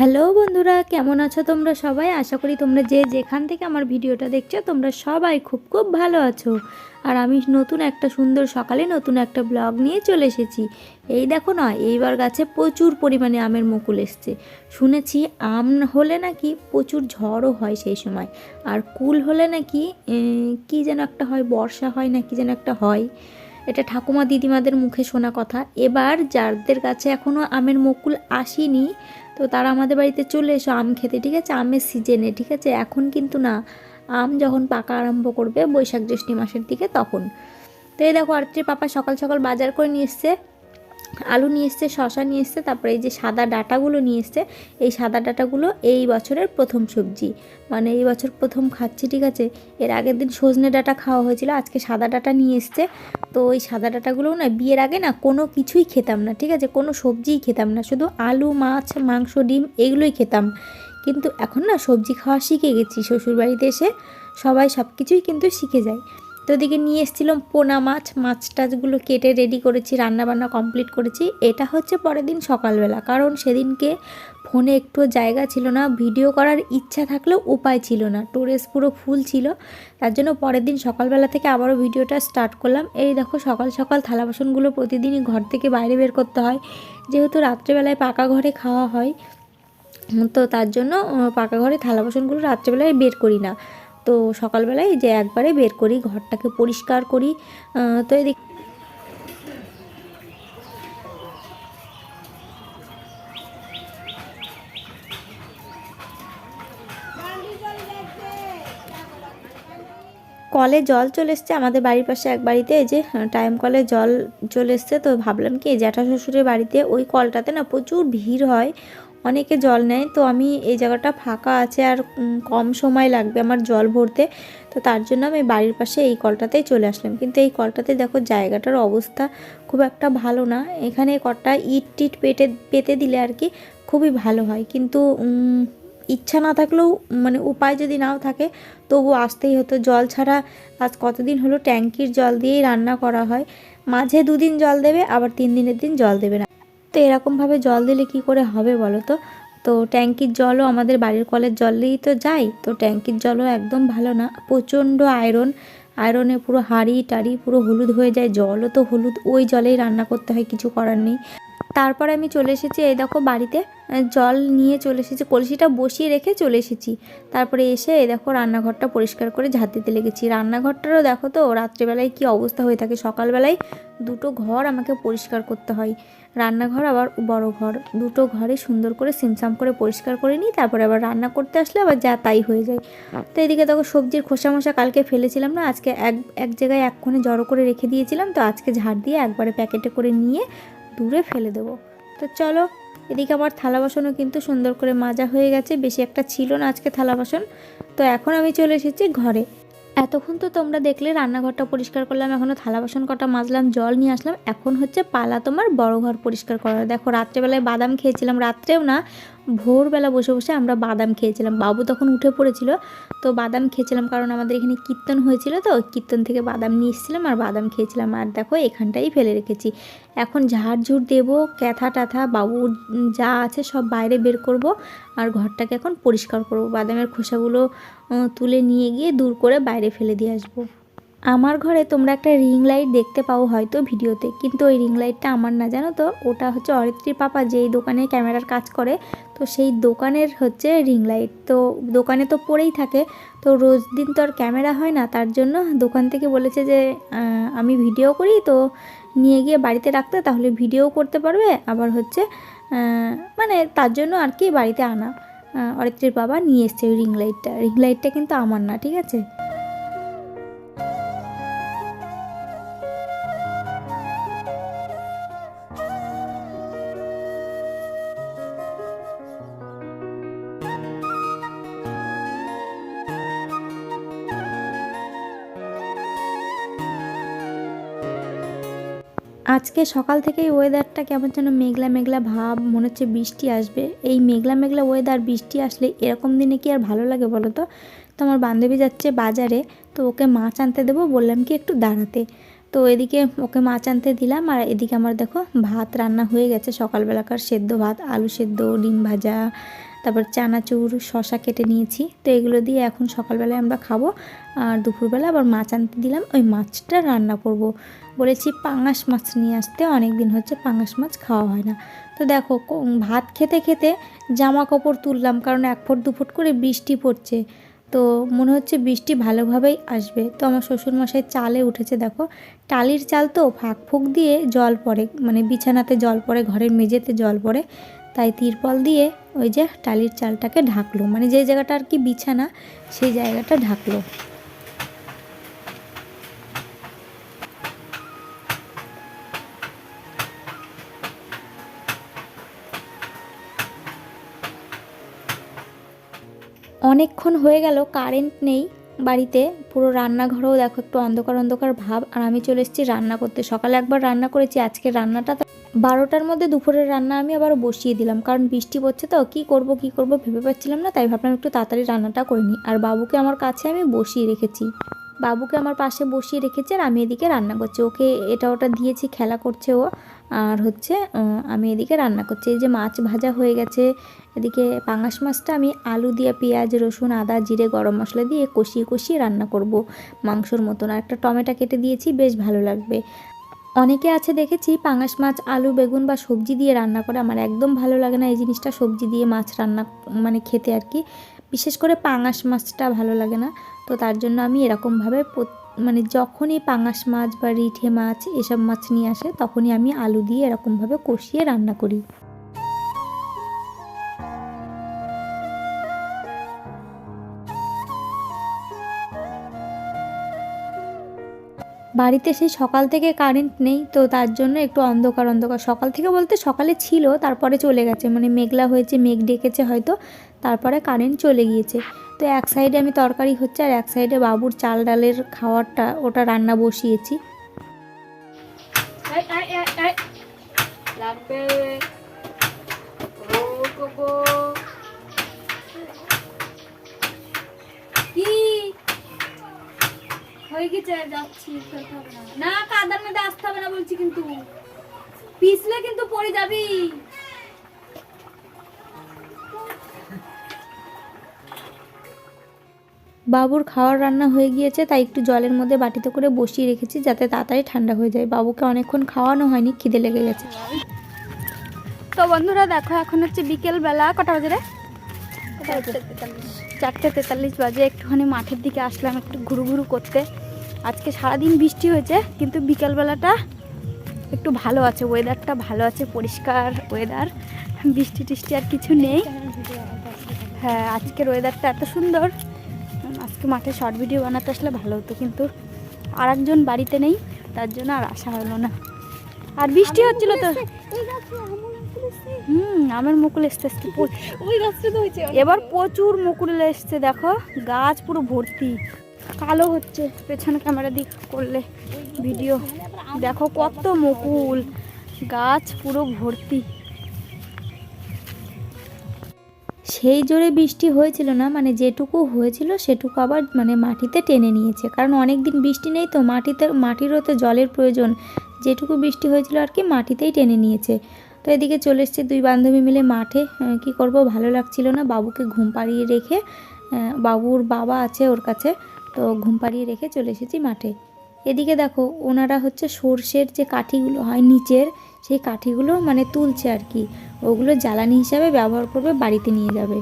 Hello বন্ধুরা, কেমন আছো তোমরা সবাই? আশা করি তোমরা যে যেখান থেকে আমার ভিডিওটা দেখছ, তোমরা সবাই খুব খুব ভালো আছো। আর আমি নতুন একটা সুন্দর সকালে নতুন একটা ব্লগ নিয়ে চলে এসেছি। এই দেখো না, এইবার গাছে প্রচুর পরিমাণে আমের মুকুল এসছে। শুনেছি আম হলে নাকি প্রচুর ঝড়ও হয় সেই সময়। আর কুল হলে নাকি কি যেন একটা হয়, বর্ষা হয় না, কি যেন একটা হয়। এটা ঠাকুমা দিদিমাদের মুখে শোনা কথা। এবার যাদের কাছে এখনও আমের মুকুল আসেনি তো তারা আমাদের বাড়িতে চলে এসো, আম খেতে, ঠিক আছে? আমের সিজনে ঠিক আছে? এখন কিন্তু না, আম যখন পাকা আরম্ভ করবে বৈশাখ জ্যৈষ্ঠী মাসের দিকে তখন। তো এই দেখো আর্ত্রী পাপা সকাল সকাল বাজার করে নিয়ে এসছে আলু নিয়ে এসছে শশা নিয়ে এসছে, তারপরে এই যে সাদা ডাটাগুলো নিয়ে এসছে, এই সাদা ডাটাগুলো এই বছরের প্রথম সবজি। মানে এই বছর প্রথম খাচ্ছি, ঠিক আছে? এর আগের দিন সজনে ডাটা খাওয়া হয়েছিল, আজকে সাদা ডাটা নিয়ে এসছে। তো ওই সাদা ডাটাগুলোও না বিয়ের আগে না কোনো কিছুই খেতাম না, ঠিক আছে? কোনো সবজিই খেতাম না, শুধু আলু, মাছ, মাংস, ডিম এগুলোই খেতাম। কিন্তু এখন না সবজি খাওয়া শিখে গেছি, শ্বশুরবাড়িতে এসে সবাই সব কিছুই কিন্তু শিখে যায়। তো ওদিকে নিয়ে এসেছিলাম পোনা মাছ। মাছ টাছগুলো কেটে রেডি করেছি রান্না বান্না কমপ্লিট করেছি। এটা হচ্ছে পরের দিন সকালবেলা, কারণ সেদিনকে ফোনে একটু জায়গা ছিল না ভিডিও করার ইচ্ছা থাকলেও উপায় ছিল না। টোরেস পুরো ফুল ছিল, তার জন্য পরের দিন সকালবেলা থেকে আবারও ভিডিওটা স্টার্ট করলাম। এই দেখো, সকাল সকাল থালা বাসনগুলো প্রতিদিনই ঘর থেকে বাইরে বের করতে হয়। যেহেতু রাত্রেবেলায় পাকা ঘরে খাওয়া হয়, তো তার জন্য পাকা ঘরে থালা বাসনগুলো রাত্রেবেলায় বের করি না। তো সকালবেলায় যে একবারে বের করি, ঘরটাকে পরিষ্কার করি তো এদিক কলে জল চলে এসছে, আমাদের বাড়ির পাশে এক বাড়িতে এই যে টাইম কলে জল চলে এসছে, তো ভাবলাম কি জ্যাঠা শ্বশুরের বাড়িতে ওই কলটাতে না প্রচুর ভিড় হয়। অনেকে জল নেয়, তো আমি এই জায়গাটা ফাঁকা আছে আর কম সময় লাগবে আমার জল ভরতে। তো তার জন্য আমি বাড়ির পাশে এই কলটাতেই চলে আসলাম। কিন্তু এই কলটাতে দেখো জায়গাটার অবস্থা খুব একটা ভালো না। এখানে কটা ইট টিট পেটে, পেতে দিলে আর কি খুবই ভালো হয়। কিন্তু ইচ্ছা না থাকলেও মানে উপায় যদি নাও থাকে তবু আসতেই হতো। জল ছাড়া আজ কতদিন হলো ট্যাঙ্কির জল দিয়েই রান্না করা হয়। মাঝে দুদিন জল দেবে, আবার তিন দিনের দিন জল দেবে না। তো এরকমভাবে জল দিলে কি করে হবে বলো তো? তো ট্যাঙ্কির জলও আমাদের বাড়ির কলের জলেই তো যাই তো ট্যাঙ্কির জলও একদম ভালো না। প্রচণ্ড আয়রন। আয়রনে পুরো হাড়ি টাড়ি পুরো হলুদ হয়ে যায়। জলও তো হলুদ। ওই জলেই রান্না করতে হয়, কিছু করার নেই। তারপরে আমি চলে এসেছি, এই দেখো বাড়িতে জল নিয়ে চলে এসেছি, কলসিটা বসিয়ে রেখে চলে এসেছি। তারপরে এসে এই দেখো রান্নাঘরটা পরিষ্কার করে ঝাঁট দিতে লেগেছি। রান্নাঘরটারও দেখো তো রাত্রেবেলায় কি অবস্থা হয়ে থাকে, সকালবেলায় দুটো ঘর আমাকে পরিষ্কার করতে হয়। রান্নাঘর আবার বড় ঘর, দুটো ঘরে সুন্দর করে সিমসাম করে পরিষ্কার করে নিই, তারপরে আবার রান্না করতে আসলে আবার যা তাই হয়ে যায়। তো এদিকে দেখো সবজির খোসা মশা কালকে ফেলেছিলাম না, আজকে এক এক জায়গায় এক্ষণে জড়ো করে রেখে দিয়েছিলাম, তো আজকে ঝাড় দিয়ে একবারে প্যাকেটে করে নিয়ে দূরে ফেলে দেবো। তো চলো, এদিকে আমার থালা বাসনও কিন্তু সুন্দর করে মাজা হয়ে গেছে, বেশি একটা ছিল না আজকে থালা বাসন। তো এখন আমি চলে এসেছি ঘরে। এতক্ষণ তো তোমরা দেখলে রান্নাঘরটা পরিষ্কার করলাম, এখনও থালা বাসন কটা মাজলাম, জল নিয়ে আসলাম। এখন হচ্ছে পালা তোমার বড় ঘর পরিষ্কার করার। দেখো, রাত্রেবেলায় বাদাম খেয়েছিলাম, রাত্রেও না ভোরবেলা বসে বসে আমরা বাদাম খেয়েছিলাম। বাবু তখন উঠে পড়েছিল, তো বাদাম খেয়েছিলাম কারণ আমাদের এখানে কীর্তন হয়েছিল তো, কীর্তন থেকে বাদাম নিয়ে এসেছিলাম আর বাদাম খেয়েছিলাম। আর দেখো, এখানটাই ফেলে রেখেছি। এখন ঝাড়ঝুড় দেবো, ক্যাথা টাথা বাবুর যা আছে সব বাইরে বের করব আর ঘরটাকে এখন পরিষ্কার করব। বাদামের খোসাগুলো তুলে নিয়ে গিয়ে দূর করে বাইরে ফেলে দিয়ে আসব। আমার ঘরে তোমরা একটা রিং লাইট দেখতে পাও হয়তো ভিডিওতে, কিন্তু ওই রিং লাইটটা আমার না, জানো তো? ওটা হচ্ছে অরিত্রীর পাপা যেই দোকানে ক্যামেরার কাজ করে, তো সেই দোকানের হচ্ছে রিং লাইট। তো দোকানে তো পড়েই থাকে, তো রোজ দিন তো আর ক্যামেরা হয় না, তার জন্য দোকান থেকে বলেছে যে আমি ভিডিও করি, তো নিয়ে গিয়ে বাড়িতে রাখতে, তাহলে ভিডিও করতে পারবে, আবার হচ্ছে মানে তার জন্য আর কি বাড়িতে আনা। অরিত্রীর বাবা নিয়ে এসছে ওই রিং লাইটটা। রিং লাইটটা কিন্তু আমার না, ঠিক আছে? আজকে সকাল থেকেই ওয়েদারটা কেমন যেন মেঘলা মেঘলা ভাব, মনে হচ্ছে বৃষ্টি আসবে। এই মেঘলা মেঘলা ওয়েদার বৃষ্টি আসলে এরকম দিনে কি আর ভালো লাগে বলো তো তো আমার বান্ধবী যাচ্ছে বাজারে, তো ওকে মাছ আনতে দেবো, বললাম কি একটু দাঁড়াতে। তো এদিকে ওকে মাছ আনতে দিলাম, আর এদিকে আমার দেখো ভাত রান্না হয়ে গেছে, সকালবেলাকার সেদ্ধ ভাত, আলু সেদ্ধ, ডিম ভাজা তারপর চানাচুর শশা কেটে নিয়েছি। তো এগুলো দিয়ে এখন সকালবেলায় আমরা খাব। আর দুপুরবেলা আবার মাছ আনতে দিলাম। ওই মাছটা রান্না করব। বলেছি পাঙাশ মাছ নিয়ে আসতে। অনেক দিন হচ্ছে পাঙাশ মাছ খাওয়া হয় না। তো দেখো ভাত খেতে খেতে জামা কাপড় তুললাম। কারণ এক ফুট, দু ফুট করে বৃষ্টি পড়ছে। তো মনে হচ্ছে বৃষ্টি ভালোভাবেই আসবে। তো আমার শ্বশুরমশাই চালে উঠেছে, দেখো। টালির চাল তো ফাঁক ফুঁক দিয়ে জল পড়ে। মানে বিছানাতে জল পড়ে, ঘরের মেঝেতে জল পড়ে। তাই তিরপল দিয়ে ওই যে টালির চালটাকে ঢাকলো। মানে যে জায়গাটা আর কি বিছানা, সেই জায়গাটা ঢাকলো। অনেকক্ষণ হয়ে গেল, কারেন্ট নেই বাড়িতে। পুরো রান্নাঘরেও দেখো একটু অন্ধকার অন্ধকার ভাব। আর আমি চলে এসেছি রান্না করতে। সকালে একবার রান্না করেছি আজকে রান্নাটা বারোটার মধ্যে দুপুরের রান্না আমি আবার বসিয়ে দিলাম। কারণ বৃষ্টি পড়ছে তো, কি করব কি করব ভেবে পাচ্ছিলাম না, তাই ভাবলাম একটু তাড়াতাড়ি রান্নাটা করে নিই। আর বাবুকে আমার কাছে আমি বসিয়ে রেখেছি। বাবুকে আমার পাশে বসিয়ে রেখেছি আর আমি এদিকে রান্না করছি। ওকে এটা ওটা দিয়েছি, খেলা করছে ও। আর হচ্ছে আমি এদিকে রান্না করছি। এই যে মাছ ভাজা হয়ে গেছে, এদিকে পাঙাশ মাছটা আমি আলু দিয়ে, পেঁয়াজ, রসুন, আদা, জিরে, গরম মশলা দিয়ে কষিয়ে কষিয়ে রান্না করব মাংসর মতন। আর একটা টমেটো কেটে দিয়েছি, বেশ ভালো লাগবে। অনেকে আছে দেখেছি পাঙাশ মাছ, আলু, বেগুন বা সবজি দিয়ে রান্না করে। আমার একদম ভালো লাগে না এই জিনিসটা, সবজি দিয়ে মাছ রান্না মানে খেতে আর কি। বিশেষ করে পাঙাশ মাছটা ভালো লাগে না। তো তার জন্য আমি এরকমভাবে মানে যখনই পাঙাশ মাছ বা রিঠে মাছ এসব মাছ নিয়ে আসে, তখনই আমি আলু দিয়ে এরকমভাবে কষিয়ে রান্না করি। বাড়িতে সেই সকাল থেকে কারেন্ট নেই, তো তার জন্য একটু অন্ধকার অন্ধকার। সকাল থেকে বলতে সকালে ছিল, তারপরে চলে গেছে। মানে মেঘলা হয়েছে, মেঘ ডেকেছে হয়তো, তারপরে কারেন্ট চলে গিয়েছে। তো এক সাইডে আমি তরকারি হচ্ছে, আর এক সাইডে বাবুর চাল ডালের খাওয়ারটা, ওটা রান্না বসিয়েছি। লাগবে। হয়ে গেছে যাচ্ছি না। না কাদার মধ্যে আসতে হবে না বলছি কিন্তু। পিছলে কিন্তু পড়ে যাবি। বাবুর খাওয়ার রান্না হয়ে গিয়েছে তাই একটু জলের মধ্যে বাটিতে করে বসিয়ে রেখেছি যাতে তাড়াতাড়ি ঠান্ডা হয়ে যায়। বাবুকে অনেকক্ষণ খাওয়ানো হয়নি খিদে লেগে গেছে। তো বন্ধুরা দেখো এখন হচ্ছে বিকেল বেলা কটা বাজে রে? চারটে তেতাল্লিশ বাজে। একটুখানি মাঠের দিকে আসলাম একটু ঘুরু ঘুরু করতে। আজকে সারাদিন বৃষ্টি হয়েছে কিন্তু বিকালবেলাটা একটু ভালো আছে ওয়েদারটা ভালো আছে পরিষ্কার ওয়েদার বৃষ্টি টিষ্টি আর কিছু নেই। হ্যাঁ আজকের ওয়েদারটা এত সুন্দর। আজকে মাঠে শর্ট ভিডিও বানাতে আসলে ভালো হতো কিন্তু আর একজন বাড়িতে নেই তার জন্য আর আসা হলো না। আর বৃষ্টি হচ্ছিল তো। হুম আমার মুকুল এসতে এসতে ওই গাছটা তো হয়েছে এবার প্রচুর মুকুল এসছে দেখো গাছ পুরো ভর্তি। কালো হচ্ছে, পেছনে ক্যামেরা দিক করলে ভিডিও দেখো কত মুকুল, গাছ পুরো ভর্তি। সেই জোরে বৃষ্টি হয়েছিল না মানে যেটুকু হয়েছিল সেটুকু আবার মানে মাটিতে টেনে নিয়েছে। কারণ অনেক দিন বৃষ্টি নেই তো, মাটিতে, মাটিরও তো জলের প্রয়োজন। যেটুকু বৃষ্টি হয়েছিল আর কি মাটিতেই টেনে নিয়েছে। তো এদিকে চলে এসছে দুই বান্ধবী মিলে মাঠে। কি করব? ভালো লাগছিল না। বাবুকে ঘুম পাড়িয়ে রেখে বাবুর বাবা আছে ওর কাছে। তো ঘুম পাড়িয়ে রেখে চলে এসেছি মাঠে। এদিকে দেখো, ওনারা হচ্ছে সর্ষের যে কাঠিগুলো হয় নিচের, সেই কাঠিগুলো মানে তুলছে আর কি। ওগুলো জ্বালানি হিসাবে ব্যবহার করবে, বাড়িতে নিয়ে যাবে।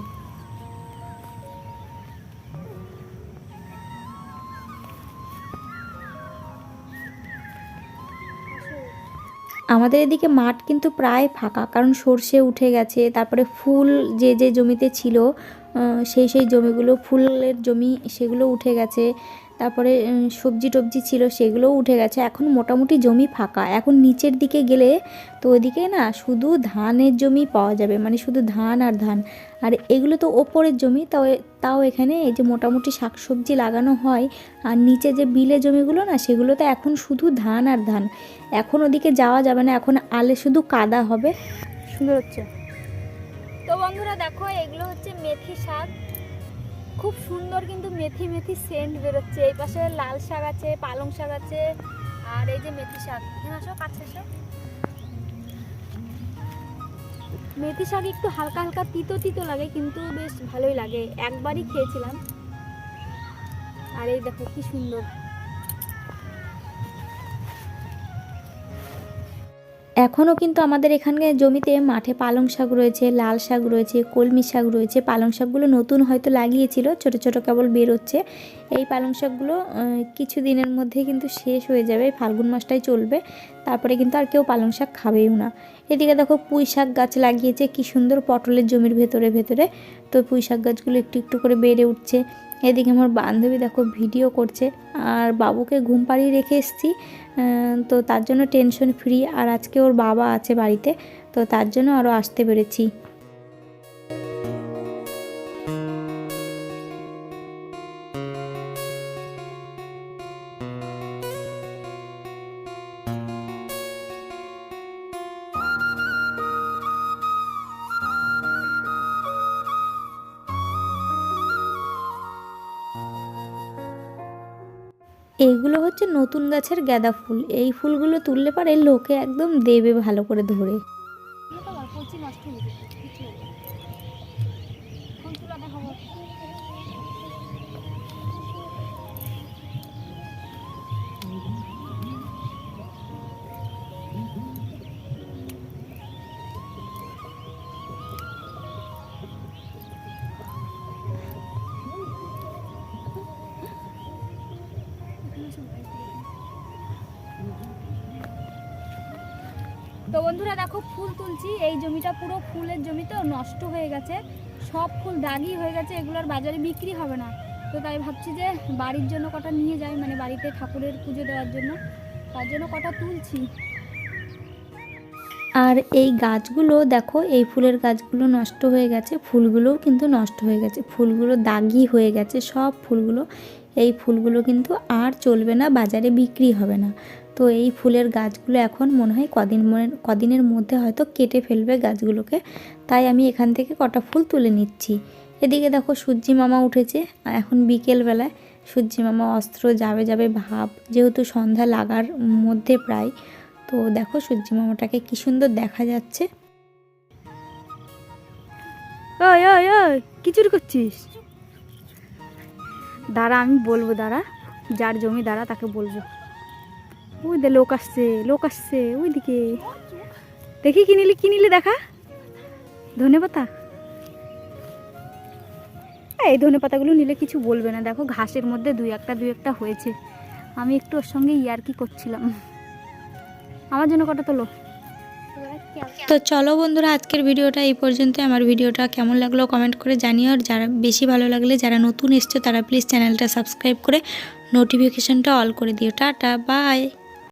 আমাদের এদিকে মাঠ কিন্তু প্রায় ফাঁকা, কারণ সর্ষে উঠে গেছে, তারপরে ফুল যে যে জমিতে ছিল সেই সেই জমিগুলো, ফুলের জমি সেগুলো উঠে গেছে। তারপরে সবজি টবজি ছিল সেগুলোও উঠে গেছে। এখন মোটামুটি জমি ফাঁকা। এখন নিচের দিকে গেলে তো ওইদিকে না শুধু ধানের জমি পাওয়া যাবে। মানে শুধু ধান আর ধান। আর এগুলো তো ওপরের জমি, তাও তাও এখানে এই যে মোটামুটি শাকসবজি লাগানো হয়। আর নিচে যে বিলে জমিগুলো না, সেগুলো তো এখন শুধু ধান আর ধান। এখন ওদিকে যাওয়া যাবে না। এখন আলে শুধু কাদা হবে। সুন্দর হচ্ছে। তো বন্ধুরা দেখো, এগুলো হচ্ছে মেথি শাক। খুব সুন্দর কিন্তু মেথি মেথি সেন্ট বেরোচ্ছে। এই পাশে লাল শাক আছে, পালং শাক আছে, আর এই যে মেথি শাক। এখানে আসো, কাছে আসো। মেথি শাক একটু হালকা হালকা তিতো তিতো লাগে, কিন্তু বেশ ভালোই লাগে। একবারই খেয়েছিলাম। আর এই দেখো কি সুন্দর। এখনও কিন্তু আমাদের এখানকার জমিতে মাঠে পালং শাক রয়েছে, লাল শাক রয়েছে, কলমি শাক রয়েছে। পালং শাকগুলো নতুন হয়তো লাগিয়েছিল, ছোট ছোট কেবল বেরোচ্ছে। এই পালং শাকগুলো কিছু দিনের মধ্যেই কিন্তু শেষ হয়ে যাবে, ফাল্গুন মাসটাই চলবে। তারপরে কিন্তু আর কেউ পালং শাক খাবেও না। এদিকে দেখো পুঁই শাক গাছ লাগিয়েছে, কি সুন্দর পটলের জমির ভেতরে ভেতরে। তো পুঁই শাক গাছগুলো একটু একটু করে বেড়ে উঠছে। এদিকে আমার বান্ধবী দেখো ভিডিও করছে, আর বাবুকে ঘুম পাড়িয়ে রেখে এসেছি তো তার জন্য টেনশন ফ্রি আর আজকে ওর বাবা আছে বাড়িতে, তো তার জন্য আরও আসতে পেরেছি। এইগুলো হচ্ছে নতুন গাছের গাঁদা ফুল। এই ফুলগুলো তুললে পারে লোকে একদম দেবে ভালো করে ধরে। তো বন্ধুরা দেখো ফুল তুলছি, এই জমিটা পুরো ফুলের জমি তো নষ্ট হয়ে গেছে, সব ফুল দাগি হয়ে গেছে এগুলোর বাজারে বিক্রি হবে না। তো তাই ভাবছি যে বাড়ির জন্য কটা নিয়ে যাই মানে বাড়িতে ঠাকুরের পুজো দেওয়ার জন্য, তার জন্য কটা তুলছি। আর এই গাছগুলো দেখো, এই ফুলের গাছগুলো নষ্ট হয়ে গেছে, ফুলগুলোও কিন্তু নষ্ট হয়ে গেছে, ফুলগুলো দাগি হয়ে গেছে, সব ফুলগুলো, এই ফুলগুলো কিন্তু আর চলবে না, বাজারে বিক্রি হবে না। তো এই ফুলের গাছগুলো এখন মনে হয় কদিন কদিনের মধ্যে হয়তো কেটে ফেলবে গাছগুলোকে। তাই আমি এখান থেকে কটা ফুল তুলে নিচ্ছি। এদিকে দেখো সূর্যি মামা উঠেছে। এখন বিকেলবেলায় সূর্যি মামা অস্ত্র যাবে যাবে ভাব, যেহেতু সন্ধ্যা লাগার মধ্যে প্রায়, তো দেখো সূর্যি মামাটাকে কি সুন্দর দেখা যাচ্ছে। ওই কি করছিস? দাঁড়া, আমি বলব, দাঁড়া, যার জমি, দাঁড়া, তাকে বলব। ওই দে লোক আসছে লোক আসছে ওই দিকে দেখি কি নিলি কি নিলি দেখা? ধনে পাতা এই ধনে পাতাগুলো নিলে কিছু বলবে না। দেখো ঘাসের মধ্যে দুই একটা দুই একটা হয়েছে। আমি একটু ওর সঙ্গে ইয়ার্কি করছিলাম। আমার জন্য কটা তোলো? তো চলো বন্ধুরা, আজকের ভিডিওটা এই পর্যন্ত আমার ভিডিওটা কেমন লাগল কমেন্ট করে জানিও। আর যারা বেশি ভালো লাগলে, যারা নতুন এসছে, তারা প্লিজ চ্যানেলটা সাবস্ক্রাইব করে নোটিফিকেশানটা অল করে দিও। Tata bye